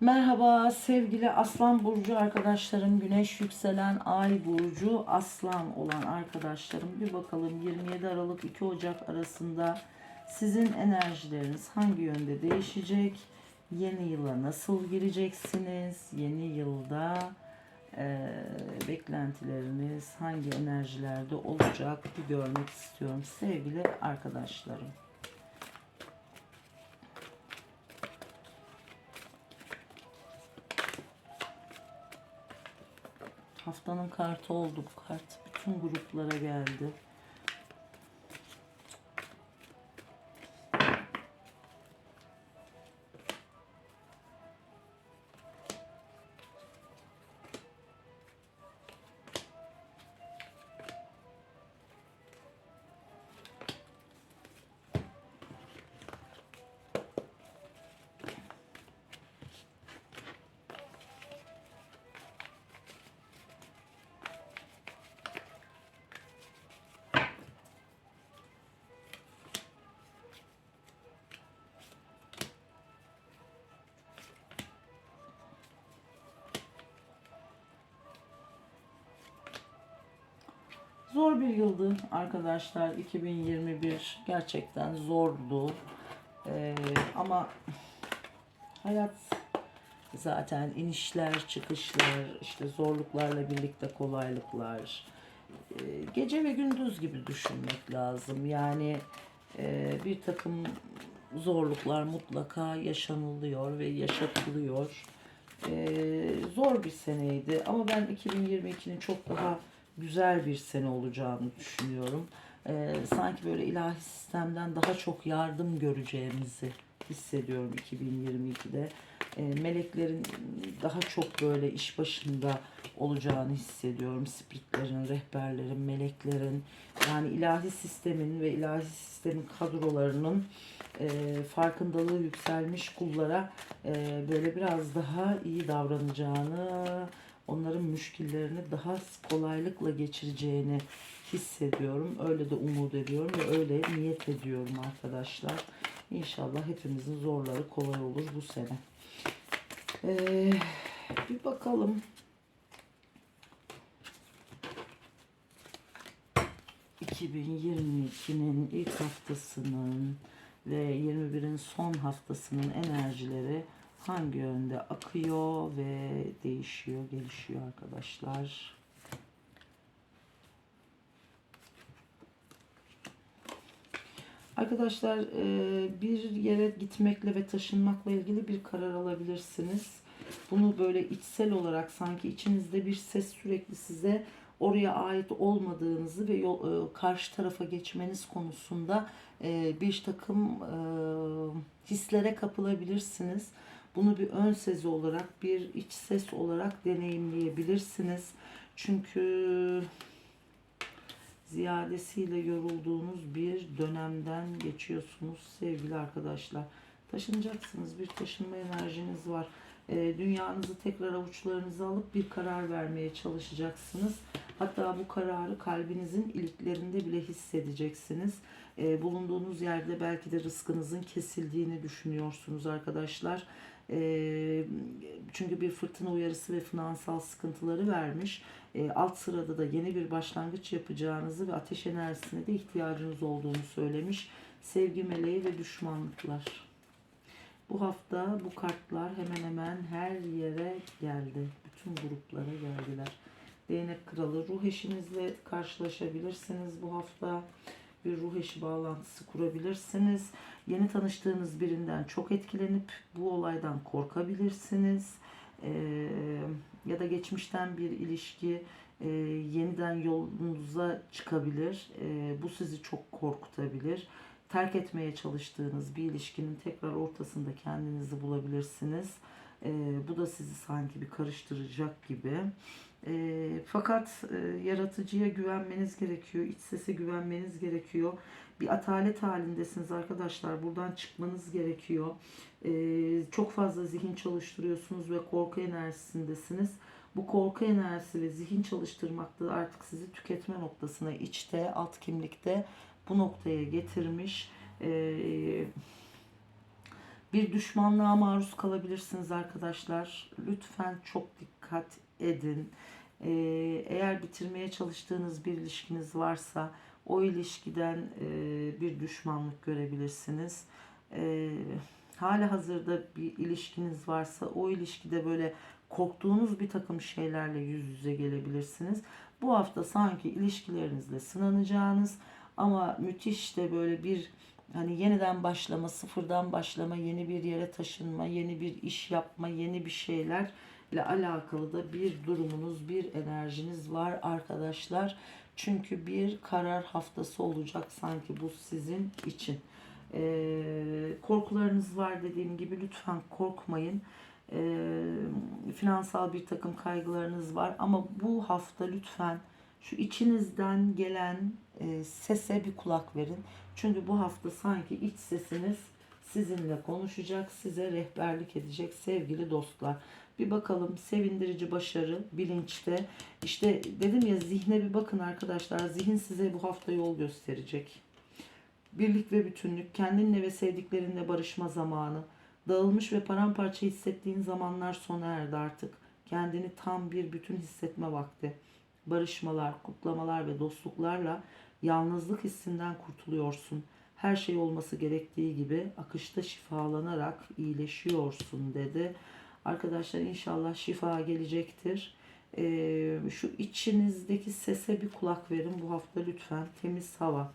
Merhaba sevgili Aslan Burcu arkadaşlarım, Güneş yükselen Ay Burcu Aslan olan arkadaşlarım. Bir bakalım 27 Aralık 2 Ocak arasında sizin enerjileriniz hangi yönde değişecek? Yeni yıla nasıl gireceksiniz? Yeni yılda eee, beklentileriniz hangi enerjilerde olacak? Bir görmek istiyorum sevgili arkadaşlarım. Haftanın kartı oldu bu kart. Bütün gruplara geldi. Zor bir yıldı arkadaşlar. 2021 gerçekten zordu. Ee, ama hayat zaten inişler, çıkışlar, işte zorluklarla birlikte kolaylıklar. Ee, gece ve gündüz gibi düşünmek lazım. Yani e, bir takım zorluklar mutlaka yaşanılıyor ve yaşatılıyor. Ee, zor bir seneydi ama ben 2022'nin çok daha güzel bir sene olacağını düşünüyorum. Ee, sanki böyle ilahi sistemden daha çok yardım göreceğimizi hissediyorum 2022'de. Ee, meleklerin daha çok böyle iş başında olacağını hissediyorum. Spiritlerin, rehberlerin, meleklerin yani ilahi sistemin ve ilahi sistemin kadrolarının e, farkındalığı yükselmiş kullara e, böyle biraz daha iyi davranacağını, onların müşkillerini daha kolaylıkla geçireceğini hissediyorum. Öyle de umut ediyorum ve öyle niyet ediyorum arkadaşlar. İnşallah hepimizin zorları kolay olur bu sene. Ee, bir bakalım. ...2022'nin ilk haftasının ve 21'in son haftasının enerjileri hangi yönde akıyor ve değişiyor, gelişiyor arkadaşlar. Arkadaşlar e, bir yere gitmekle ve taşınmakla ilgili bir karar alabilirsiniz. Bunu böyle içsel olarak sanki içinizde bir ses sürekli size oraya ait olmadığınızı ve yol, e, karşı tarafa geçmeniz konusunda e, bir takım hislere kapılabilirsiniz. Bunu bir ön sezi olarak, bir iç ses olarak deneyimleyebilirsiniz. Çünkü ziyadesiyle yorulduğunuz bir dönemden geçiyorsunuz sevgili arkadaşlar. Taşınacaksınız. Bir taşınma enerjiniz var. E, dünyanızı tekrar avuçlarınıza alıp bir karar vermeye çalışacaksınız. Hatta bu kararı kalbinizin iliklerinde bile hissedeceksiniz. E, bulunduğunuz yerde belki de rızkınızın kesildiğini düşünüyorsunuz arkadaşlar. E, çünkü bir fırtına uyarısı ve finansal sıkıntıları vermiş. E, alt sırada da yeni bir başlangıç yapacağınızı ve ateş enerjisine de ihtiyacınız olduğunu söylemiş. Sevgi meleği ve düşmanlıklar. Bu hafta bu kartlar hemen hemen her yere geldi. Bütün gruplara geldiler. Değnek kralı ruh eşinizle karşılaşabilirsiniz bu hafta. Bir ruh eşi bağlantısı kurabilirsiniz. Yeni tanıştığınız birinden çok etkilenip bu olaydan korkabilirsiniz. Ee, ya da geçmişten bir ilişki e, yeniden yolunuza çıkabilir. E, bu sizi çok korkutabilir. Terk etmeye çalıştığınız bir ilişkinin tekrar ortasında kendinizi bulabilirsiniz. E, bu da sizi sanki bir karıştıracak gibi. E, fakat e, yaratıcıya güvenmeniz gerekiyor. iç sese güvenmeniz gerekiyor. Bir atalet halindesiniz arkadaşlar. Buradan çıkmanız gerekiyor. E, çok fazla zihin çalıştırıyorsunuz ve korku enerjisindesiniz. Bu korku enerjisi ve zihin çalıştırmakta artık sizi tüketme noktasına içte, alt kimlikte bu noktaya getirmiş. Ee, Bir düşmanlığa maruz kalabilirsiniz arkadaşlar. Lütfen çok dikkat edin. Ee, eğer bitirmeye çalıştığınız bir ilişkiniz varsa o ilişkiden e, bir düşmanlık görebilirsiniz. Ee, hala hazırda bir ilişkiniz varsa o ilişkide böyle korktuğunuz bir takım şeylerle yüz yüze gelebilirsiniz. Bu hafta sanki ilişkilerinizle sınanacağınız ama müthiş de böyle bir hani yeniden başlama, sıfırdan başlama, yeni bir yere taşınma, yeni bir iş yapma, yeni bir şeylerle alakalı da bir durumunuz, bir enerjiniz var arkadaşlar. Çünkü bir karar haftası olacak sanki bu sizin için. Ee, korkularınız var dediğim gibi lütfen korkmayın. Ee, finansal bir takım kaygılarınız var ama bu hafta lütfen şu içinizden gelen e, sese bir kulak verin. Çünkü bu hafta sanki iç sesiniz sizinle konuşacak, size rehberlik edecek sevgili dostlar. Bir bakalım sevindirici başarı bilinçte. İşte dedim ya zihne bir bakın arkadaşlar. Zihin size bu hafta yol gösterecek. Birlik ve bütünlük, kendinle ve sevdiklerinle barışma zamanı. Dağılmış ve paramparça hissettiğin zamanlar sona erdi artık. Kendini tam bir bütün hissetme vakti. Barışmalar, kutlamalar ve dostluklarla yalnızlık hissinden kurtuluyorsun. Her şey olması gerektiği gibi akışta şifalanarak iyileşiyorsun dedi. Arkadaşlar inşallah şifa gelecektir. Ee, şu içinizdeki sese bir kulak verin bu hafta lütfen. Temiz hava.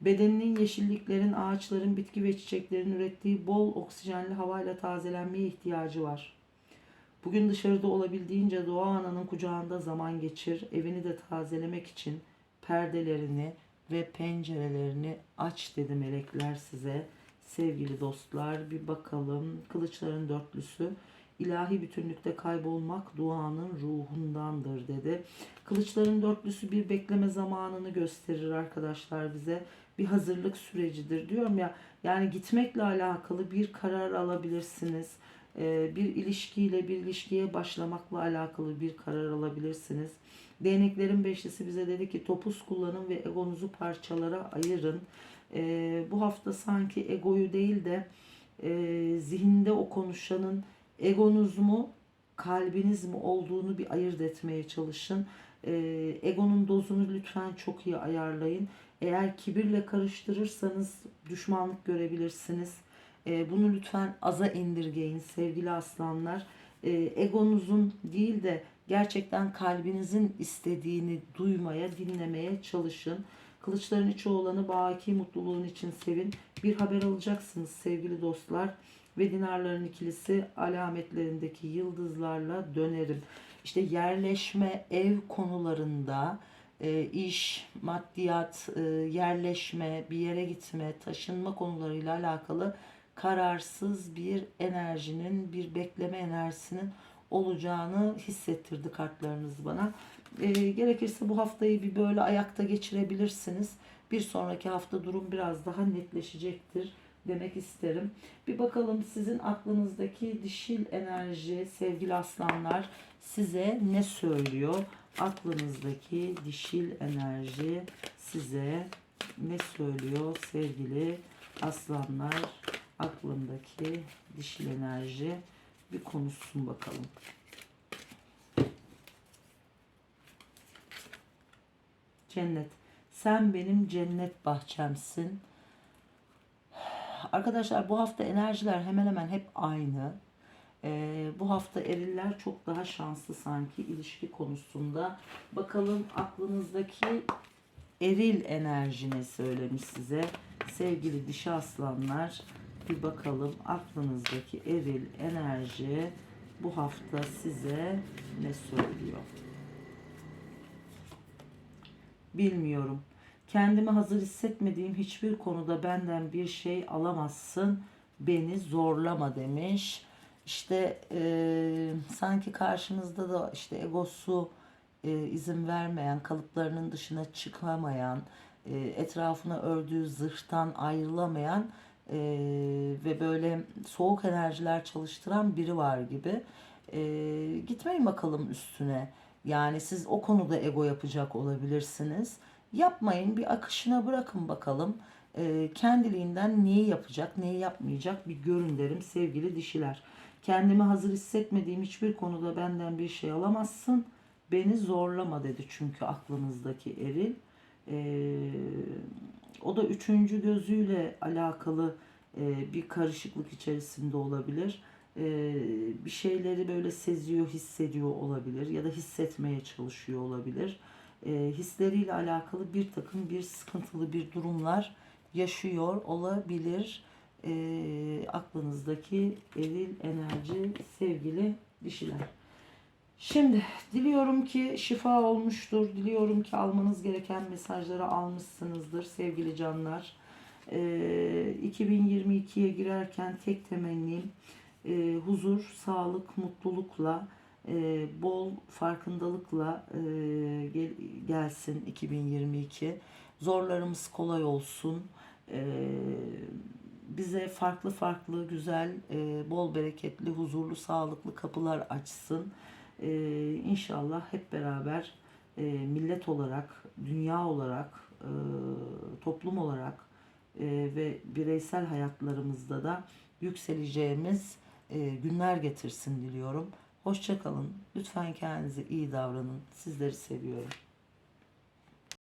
Bedeninin yeşilliklerin, ağaçların, bitki ve çiçeklerin ürettiği bol oksijenli havayla tazelenmeye ihtiyacı var. Bugün dışarıda olabildiğince doğa ananın kucağında zaman geçir. Evini de tazelemek için perdelerini ve pencerelerini aç dedi melekler size. Sevgili dostlar bir bakalım. Kılıçların dörtlüsü ilahi bütünlükte kaybolmak duanın ruhundandır dedi. Kılıçların dörtlüsü bir bekleme zamanını gösterir arkadaşlar bize. Bir hazırlık sürecidir diyorum ya. Yani gitmekle alakalı bir karar alabilirsiniz. Ee, bir ilişkiyle bir ilişkiye başlamakla alakalı bir karar alabilirsiniz. Değneklerin beşlisi bize dedi ki topuz kullanın ve egonuzu parçalara ayırın. Ee, bu hafta sanki egoyu değil de e, zihinde o konuşanın egonuz mu kalbiniz mi olduğunu bir ayırt etmeye çalışın. Ee, egonun dozunu lütfen çok iyi ayarlayın. Eğer kibirle karıştırırsanız düşmanlık görebilirsiniz. Ee, bunu lütfen aza indirgeyin sevgili aslanlar. Ee, egonuzun değil de gerçekten kalbinizin istediğini duymaya, dinlemeye çalışın. Kılıçların içi olanı baki mutluluğun için sevin. Bir haber alacaksınız sevgili dostlar. Ve dinarların ikilisi alametlerindeki yıldızlarla dönerim. İşte yerleşme, ev konularında e, iş, maddiyat, e, yerleşme, bir yere gitme, taşınma konularıyla alakalı kararsız bir enerjinin, bir bekleme enerjisinin olacağını hissettirdi kartlarınız bana. E, gerekirse bu haftayı bir böyle ayakta geçirebilirsiniz. Bir sonraki hafta durum biraz daha netleşecektir demek isterim. Bir bakalım sizin aklınızdaki dişil enerji sevgili aslanlar size ne söylüyor? Aklınızdaki dişil enerji size ne söylüyor sevgili aslanlar? Aklındaki dişil enerji bir konuşsun bakalım. Cennet. Sen benim cennet bahçemsin. Arkadaşlar bu hafta enerjiler hemen hemen hep aynı. Ee, bu hafta eriller çok daha şanslı sanki ilişki konusunda. Bakalım aklınızdaki eril enerji ne söylemiş size. Sevgili dişi aslanlar bir bakalım aklınızdaki eril enerji bu hafta size ne söylüyor? Bilmiyorum. Kendimi hazır hissetmediğim hiçbir konuda benden bir şey alamazsın. Beni zorlama demiş. İşte e, sanki karşınızda da işte egosu e, izin vermeyen, kalıplarının dışına çıkamayan, e, etrafına ördüğü zırhtan ayrılamayan e, ve böyle soğuk enerjiler çalıştıran biri var gibi. E, gitmeyin bakalım üstüne. Yani siz o konuda ego yapacak olabilirsiniz. Yapmayın bir akışına bırakın bakalım. e, kendiliğinden neyi yapacak, neyi yapmayacak bir görün derim sevgili dişiler. Kendimi hazır hissetmediğim hiçbir konuda benden bir şey alamazsın. Beni zorlama dedi çünkü aklınızdaki eril. Ee, o da üçüncü gözüyle alakalı e, bir karışıklık içerisinde olabilir. Ee, bir şeyleri böyle seziyor, hissediyor olabilir ya da hissetmeye çalışıyor olabilir. Ee, hisleriyle alakalı bir takım bir sıkıntılı bir durumlar yaşıyor olabilir. Ee, aklınızdaki eril enerji sevgili dişiler. Şimdi diliyorum ki şifa olmuştur. Diliyorum ki almanız gereken mesajları almışsınızdır sevgili canlar. Ee, 2022'ye girerken tek temennim e, huzur, sağlık, mutlulukla, e, bol farkındalıkla e, gel- gelsin 2022. Zorlarımız kolay olsun. E, bize farklı farklı güzel, e, bol bereketli, huzurlu, sağlıklı kapılar açsın. Ee, inşallah hep beraber e, millet olarak, dünya olarak, e, toplum olarak e, ve bireysel hayatlarımızda da yükseleceğimiz e, günler getirsin diliyorum. Hoşçakalın. Lütfen kendinize iyi davranın. Sizleri seviyorum.